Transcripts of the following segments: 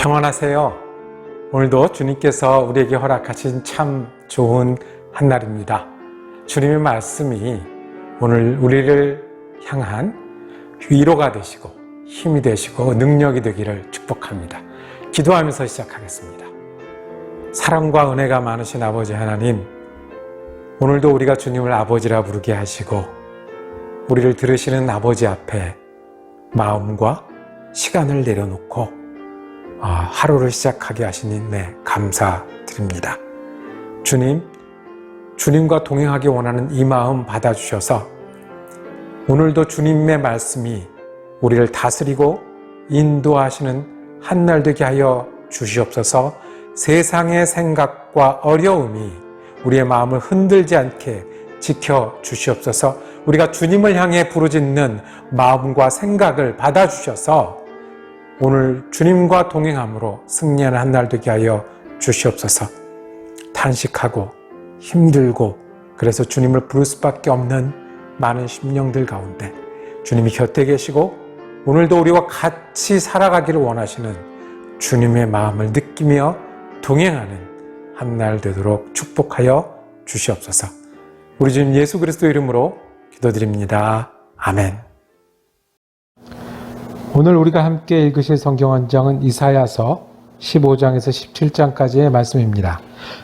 평안하세요. 오늘도 주님께서 우리에게 허락하신 참 좋은 한날입니다. 주님의 말씀이 오늘 우리를 향한 위로가 되시고 힘이 되시고 능력이 되기를 축복합니다. 기도하면서 시작하겠습니다. 사랑과 은혜가 많으신 아버지 하나님, 오늘도 우리가 주님을 아버지라 부르게 하시고 우리를 들으시는 아버지 앞에 마음과 시간을 내려놓고 아, 하루를 시작하게 하시니 네, 감사드립니다. 주님, 주님과 동행하기 원하는 이 마음 받아주셔서 오늘도 주님의 말씀이 우리를 다스리고 인도하시는 한 날 되게 하여 주시옵소서 세상의 생각과 어려움이 우리의 마음을 흔들지 않게 지켜 주시옵소서 우리가 주님을 향해 부르짖는 마음과 생각을 받아주셔서 오늘 주님과 동행함으로 승리하는 한 날 되게 하여 주시옵소서. 탄식하고 힘들고 그래서 주님을 부를 수밖에 없는 많은 심령들 가운데 주님이 곁에 계시고 오늘도 우리와 같이 살아가기를 원하시는 주님의 마음을 느끼며 동행하는 한 날 되도록 축복하여 주시옵소서. 우리 주님 예수 그리스도 이름으로 기도드립니다. 아멘. 오늘 우리가 함께 읽으실 성경 원장은 이사야서 15장에서 17장까지의 말씀입니다.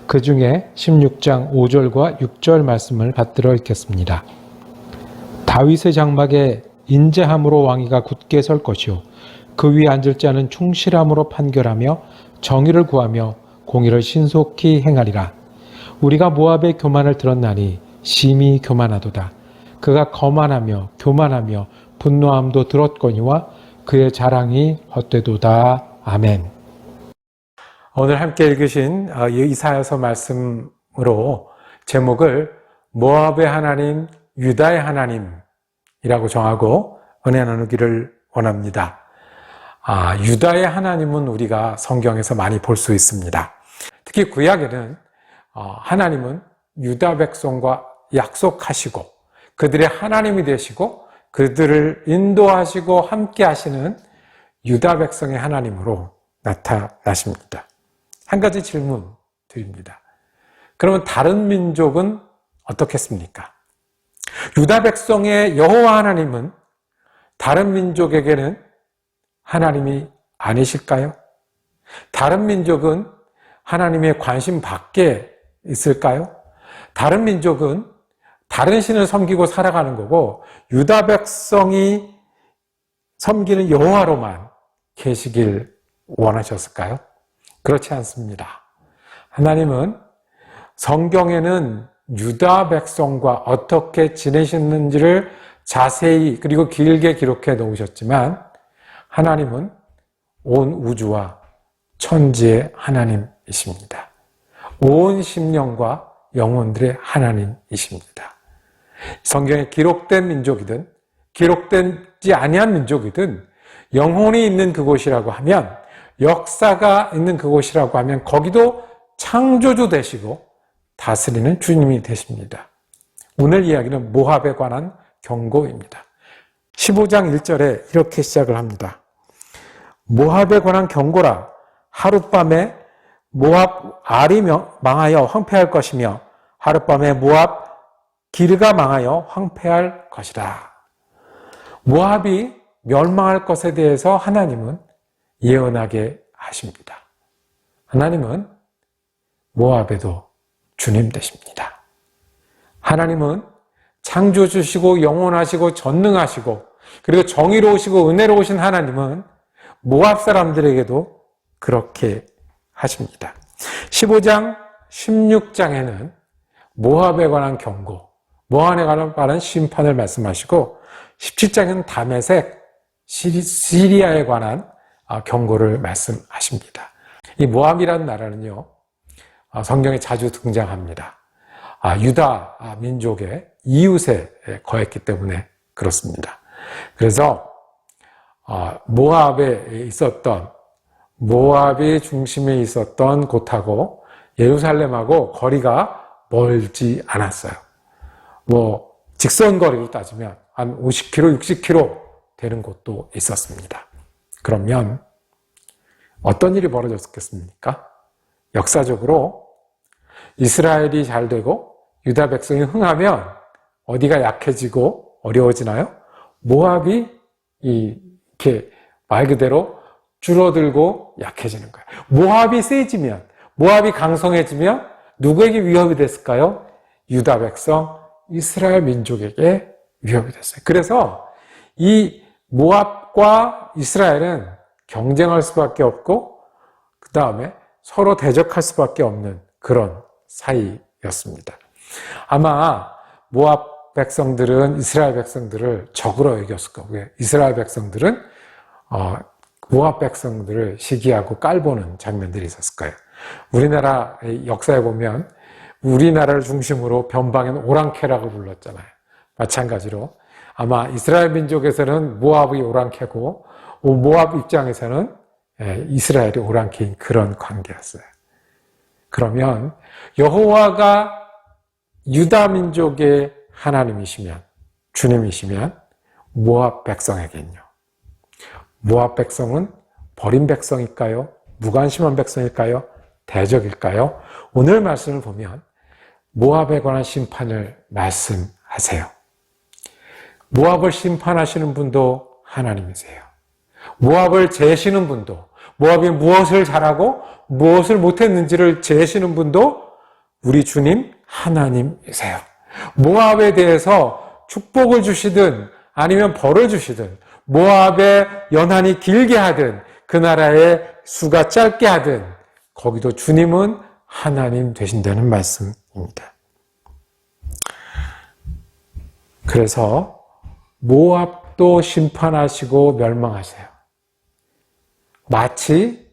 그 중에 16장 5절과 6절 말씀을 받들어 읽겠습니다. 다윗의 장막에 인재함으로 왕위가 굳게 설 것이요 그 위에 앉을 자는 충실함으로 판결하며 정의를 구하며 공의를 신속히 행하리라. 우리가 모압의 교만을 들었나니 심히 교만하도다. 그가 거만하며 교만하며 분노함도 들었거니와 그의 자랑이 헛되도다. 아멘. 오늘 함께 읽으신 어, 이사야서 말씀으로 제목을 모압의 하나님, 유다의 하나님이라고 정하고 은혜 나누기를 원합니다. 아, 유다의 하나님은 우리가 성경에서 많이 볼 수 있습니다. 특히 구약에는 어, 하나님은 유다 백성과 약속하시고 그들의 하나님이 되시고 그들을 인도하시고 함께 하시는 유다 백성의 하나님으로 나타나십니다. 한 가지 질문 드립니다. 그러면 다른 민족은 어떻겠습니까? 유다 백성의 여호와 하나님은 다른 민족에게는 하나님이 아니실까요? 다른 민족은 하나님의 관심 밖에 있을까요? 다른 민족은 다른 신을 섬기고 살아가는 거고 유다 백성이 섬기는 여호와로만 계시길 원하셨을까요? 그렇지 않습니다. 하나님은 성경에는 유다 백성과 어떻게 지내셨는지를 자세히 그리고 길게 기록해 놓으셨지만 하나님은 온 우주와 천지의 하나님이십니다. 온 심령과 영혼들의 하나님이십니다. 성경에 기록된 민족이든 기록되지 아니한 민족이든 영혼이 있는 그곳이라고 하면 역사가 있는 그곳이라고 하면 거기도 창조주 되시고 다스리는 주님이 되십니다. 오늘 이야기는 모압에 관한 경고입니다. 15장 1절에 이렇게 시작을 합니다. 모압에 관한 경고라 하룻밤에 모압 알이 망하여 황폐할 것이며 하룻밤에 모압 기르가 망하여 황폐할 것이다. 모압이 멸망할 것에 대해서 하나님은 예언하게 하십니다. 하나님은 모압에도 주님 되십니다. 하나님은 창조주시고 영원하시고 전능하시고 그리고 정의로우시고 은혜로우신 하나님은 모압 사람들에게도 그렇게 하십니다. 15장, 16장에는 모압에 관한 경고, 모함에 관한 심판을 말씀하시고 17장은 다메색 시리아에 관한 아, 경고를 말씀하십니다. 이 모압이라는 나라는요 아, 성경에 자주 등장합니다. 아, 유다 민족의 이웃에 거했기 때문에 그렇습니다. 그래서 모압에 있었던 모압의 중심에 있었던 곳하고 예루살렘하고 거리가 멀지 않았어요. 뭐 직선 거리로 따지면 한 50km, 60km 되는 곳도 있었습니다. 그러면 어떤 일이 벌어졌겠습니까? 역사적으로 이스라엘이 잘 되고 유다 백성이 흥하면 어디가 약해지고 어려워지나요? 모압이 이렇게 말 그대로 줄어들고 약해지는 거예요. 모압이 세지면, 모압이 강성해지면 누구에게 위협이 됐을까요? 유다 백성, 이스라엘 민족에게 위협이 됐어요. 그래서 이 모압과 이스라엘은 경쟁할 수밖에 없고, 그 다음에 서로 대적할 수밖에 없는 그런 사이였습니다. 아마 모압 백성들은 이스라엘 백성들을 적으로 여겼을 거고요. 이스라엘 백성들은 어, 모압 백성들을 시기하고 깔보는 장면들이 있었을 거예요. 우리나라 역사에 보면 우리나라를 중심으로 변방엔 오랑캐라고 불렀잖아요. 마찬가지로 아마 이스라엘 민족에서는 모압이 오랑캐고 모압 입장에서는 예, 이스라엘이 오랑캐인 그런 관계였어요. 그러면 여호와가 유다 민족의 하나님이시면 주님이시면 모압 백성에겐요. 모압 백성은 버린 백성일까요? 무관심한 백성일까요? 대적일까요? 오늘 말씀을 보면 모압에 관한 심판을 말씀하세요. 모압을 심판하시는 분도 하나님이세요. 모압을 재시는 분도 모압이 무엇을 잘하고 무엇을 못했는지를 재시는 분도 우리 주님 하나님이세요. 모압에 대해서 축복을 주시든 아니면 벌을 주시든 모압의 연한이 길게 하든 그 나라의 수가 짧게 하든 거기도 주님은 하나님 되신다는 말씀 입니다. 그래서 모압도 심판하시고 멸망하세요. 마치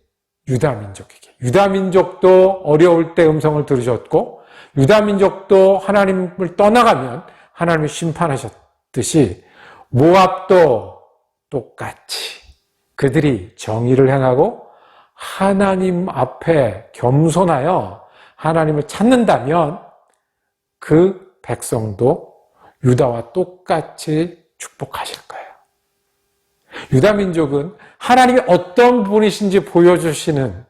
유다 민족에게. 유다 민족도 어려울 때 음성을 들으셨고, 유다 민족도 하나님을 떠나가면 하나님을 심판하셨듯이, 모압도 똑같이 그들이 정의를 행하고 하나님 앞에 겸손하여 하나님을 찾는다면 그 백성도 유다와 똑같이 축복하실 거예요. 유다 민족은 하나님이 어떤 분이신지 보여주시는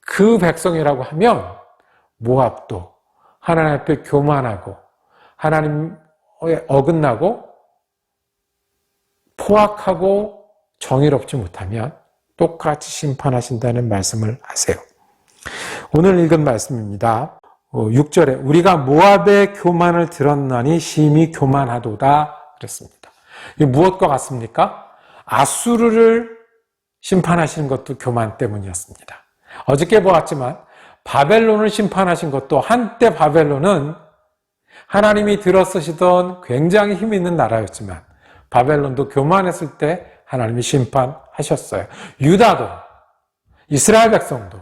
그 백성이라고 하면 모압도 하나님 앞에 교만하고 하나님에 어긋나고 포악하고 정의롭지 못하면 똑같이 심판하신다는 말씀을 하세요. 오늘 읽은 말씀입니다. 6절에 어, 우리가 모압의 교만을 들었나니 심히 교만하도다 그랬습니다. 이 무엇과 같습니까? 아수르를 심판하시는 것도 교만 때문이었습니다. 어저께 보았지만 바벨론을 심판하신 것도 한때 바벨론은 하나님이 들어쓰시던 굉장히 힘 있는 나라였지만 바벨론도 교만했을 때 하나님이 심판하셨어요. 유다도 이스라엘 백성도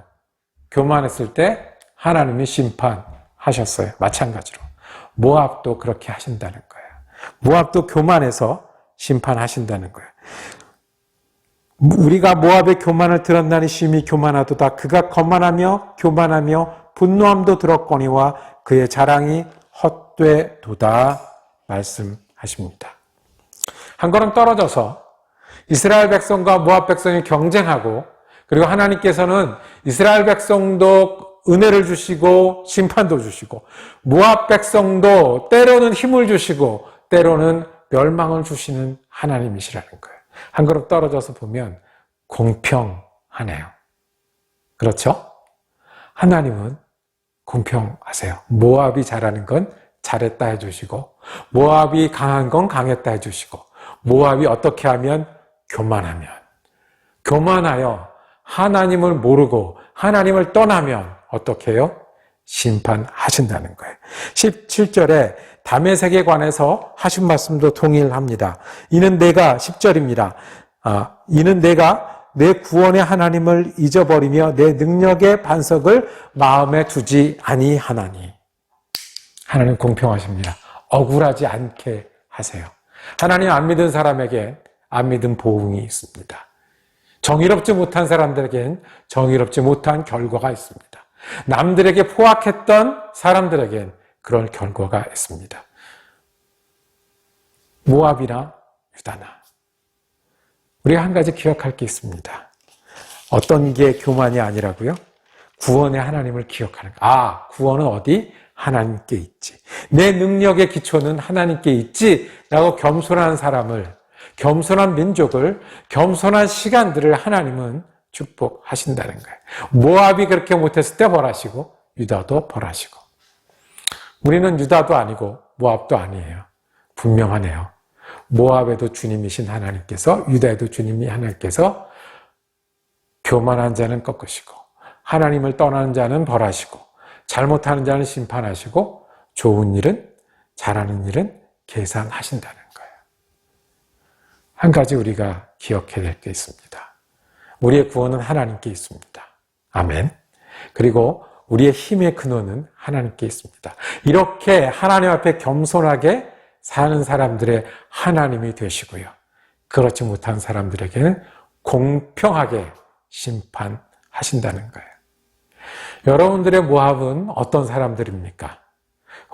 교만했을 때 하나님이 심판하셨어요. 마찬가지로 모압도 그렇게 하신다는 거예요. 모압도 교만해서 심판하신다는 거예요. 우리가 모압의 교만을 들었나니 심히 교만하도다. 그가 거만하며 교만하며 분노함도 들었거니와 그의 자랑이 헛되도다 말씀하십니다. 한 걸음 떨어져서 이스라엘 백성과 모압 백성이 경쟁하고 그리고 하나님께서는 이스라엘 백성도 은혜를 주시고 심판도 주시고 모압 백성도 때로는 힘을 주시고 때로는 멸망을 주시는 하나님이시라는 거예요. 한 걸음 떨어져서 보면 공평하네요. 그렇죠? 하나님은 공평하세요. 모압이 잘하는 건 잘했다 해주시고 모압이 강한 건 강했다 해주시고 모압이 어떻게 하면 교만하면 교만하여 하나님을 모르고 하나님을 떠나면 어떻게 해요? 심판하신다는 거예요. 17절에 담의 세계 관해서 하신 말씀도 동일합니다. 이는 내가 10절입니다. 아, 이는 내가 내 구원의 하나님을 잊어버리며 내 능력의 반석을 마음에 두지 아니하나니. 하나님 공평하십니다. 억울하지 않게 하세요. 하나님 안 믿은 사람에게 안 믿은 보응이 있습니다. 정의롭지 못한 사람들에겐 정의롭지 못한 결과가 있습니다. 남들에게 포악했던 사람들에겐 그런 결과가 있습니다. 모압이나 유다나. 우리가 한 가지 기억할 게 있습니다. 어떤 게 교만이 아니라고요? 구원의 하나님을 기억하는 거. 아, 구원은 어디? 하나님께 있지. 내 능력의 기초는 하나님께 있지. 라고 겸손한 사람을, 겸손한 민족을, 겸손한 시간들을 하나님은 축복하신다는 거예요. 모압이 그렇게 못했을 때 벌하시고, 유다도 벌하시고. 우리는 유다도 아니고, 모압도 아니에요. 분명하네요. 모압에도 주님이신 하나님께서, 유다에도 주님이 하나님께서 교만한 자는 꺾으시고, 하나님을 떠나는 자는 벌하시고, 잘못하는 자는 심판하시고, 좋은 일은, 잘하는 일은 계산하신다는. 한 가지 우리가 기억해야 될 게 있습니다. 우리의 구원은 하나님께 있습니다. 아멘. 그리고 우리의 힘의 근원은 하나님께 있습니다. 이렇게 하나님 앞에 겸손하게 사는 사람들의 하나님이 되시고요. 그렇지 못한 사람들에게는 공평하게 심판하신다는 거예요. 여러분들의 모압은 어떤 사람들입니까?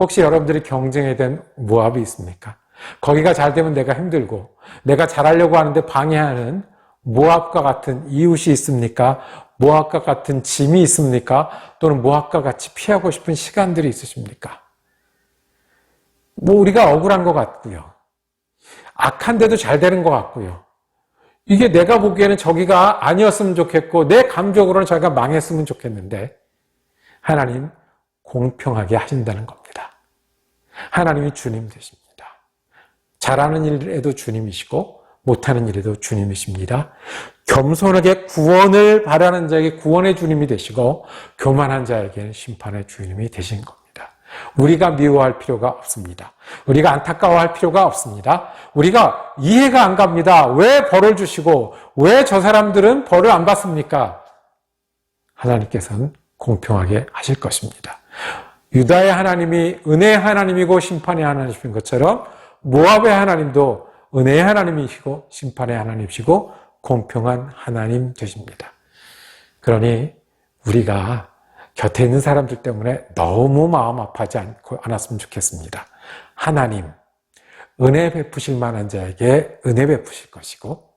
혹시 여러분들이 경쟁에 된 모압이 있습니까? 거기가 잘 되면 내가 힘들고 내가 잘하려고 하는데 방해하는 모압과 같은 이웃이 있습니까? 모압과 같은 짐이 있습니까? 또는 모압과 같이 피하고 싶은 시간들이 있으십니까? 뭐 우리가 억울한 것 같고요. 악한데도 잘 되는 것 같고요. 이게 내가 보기에는 저기가 아니었으면 좋겠고 내 감정으로는 저기가 망했으면 좋겠는데 하나님 공평하게 하신다는 겁니다. 하나님이 주님 되십니다. 잘하는 일에도 주님이시고 못하는 일에도 주님이십니다. 겸손하게 구원을 바라는 자에게 구원의 주님이 되시고 교만한 자에게는 심판의 주님이 되신 겁니다. 우리가 미워할 필요가 없습니다. 우리가 안타까워할 필요가 없습니다. 우리가 이해가 안 갑니다. 왜 벌을 주시고 왜 저 사람들은 벌을 안 받습니까? 하나님께서는 공평하게 하실 것입니다. 유다의 하나님이 은혜의 하나님이고 심판의 하나님이신 것처럼 모압의 하나님도 은혜의 하나님이시고 심판의 하나님이시고 공평한 하나님 되십니다. 그러니 우리가 곁에 있는 사람들 때문에 너무 마음 아파하지 않고 않았으면 좋겠습니다. 하나님, 은혜 베푸실 만한 자에게 은혜 베푸실 것이고,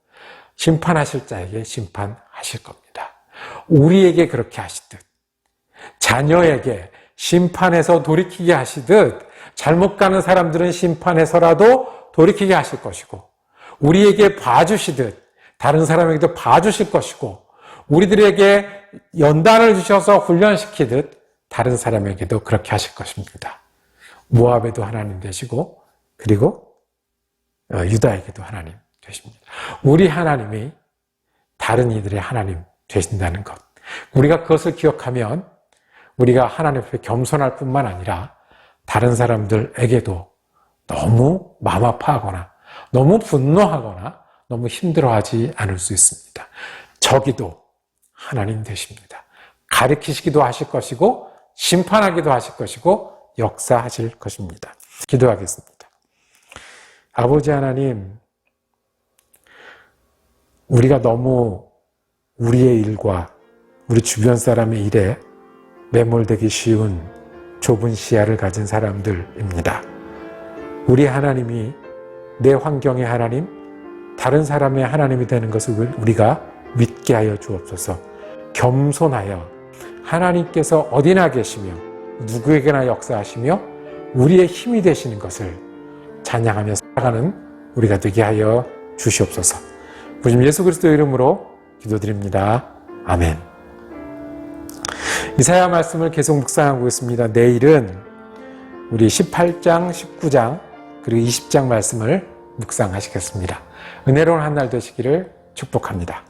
심판하실 자에게 심판하실 겁니다. 우리에게 그렇게 하시듯, 자녀에게 심판해서 돌이키게 하시듯, 잘못 가는 사람들은 심판해서라도 돌이키게 하실 것이고, 우리에게 봐주시듯, 다른 사람에게도 봐주실 것이고, 우리들에게 연단을 주셔서 훈련시키듯 다른 사람에게도 그렇게 하실 것입니다. 모압에도 하나님 되시고 그리고 어, 유다에게도 하나님 되십니다. 우리 하나님이 다른 이들의 하나님 되신다는 것. 우리가 그것을 기억하면 우리가 하나님 앞에 겸손할 뿐만 아니라 다른 사람들에게도 너무 마음 아파하거나 너무 분노하거나 너무 힘들어하지 않을 수 있습니다. 저기도 하나님 되십니다. 가르치시기도 하실 것이고 심판하기도 하실 것이고 역사하실 것입니다. 기도하겠습니다. 아버지 하나님, 우리가 너무 우리의 일과 우리 주변 사람의 일에 매몰되기 쉬운 좁은 시야를 가진 사람들입니다. 우리 하나님이 내 환경의 하나님, 다른 사람의 하나님이 되는 것을 우리가 믿게 하여 주옵소서. 겸손하여 하나님께서 어디나 계시며 누구에게나 역사하시며 우리의 힘이 되시는 것을 찬양하며 살아가는 우리가 되게 하여 주시옵소서. 부님 예수 그리스도 이름으로 기도드립니다. 아멘. 이사야 말씀을 계속 묵상하고 있습니다. 내일은 우리 18장, 19장, 그리고 20장 말씀을 묵상하시겠습니다. 은혜로운 한 날 되시기를 축복합니다.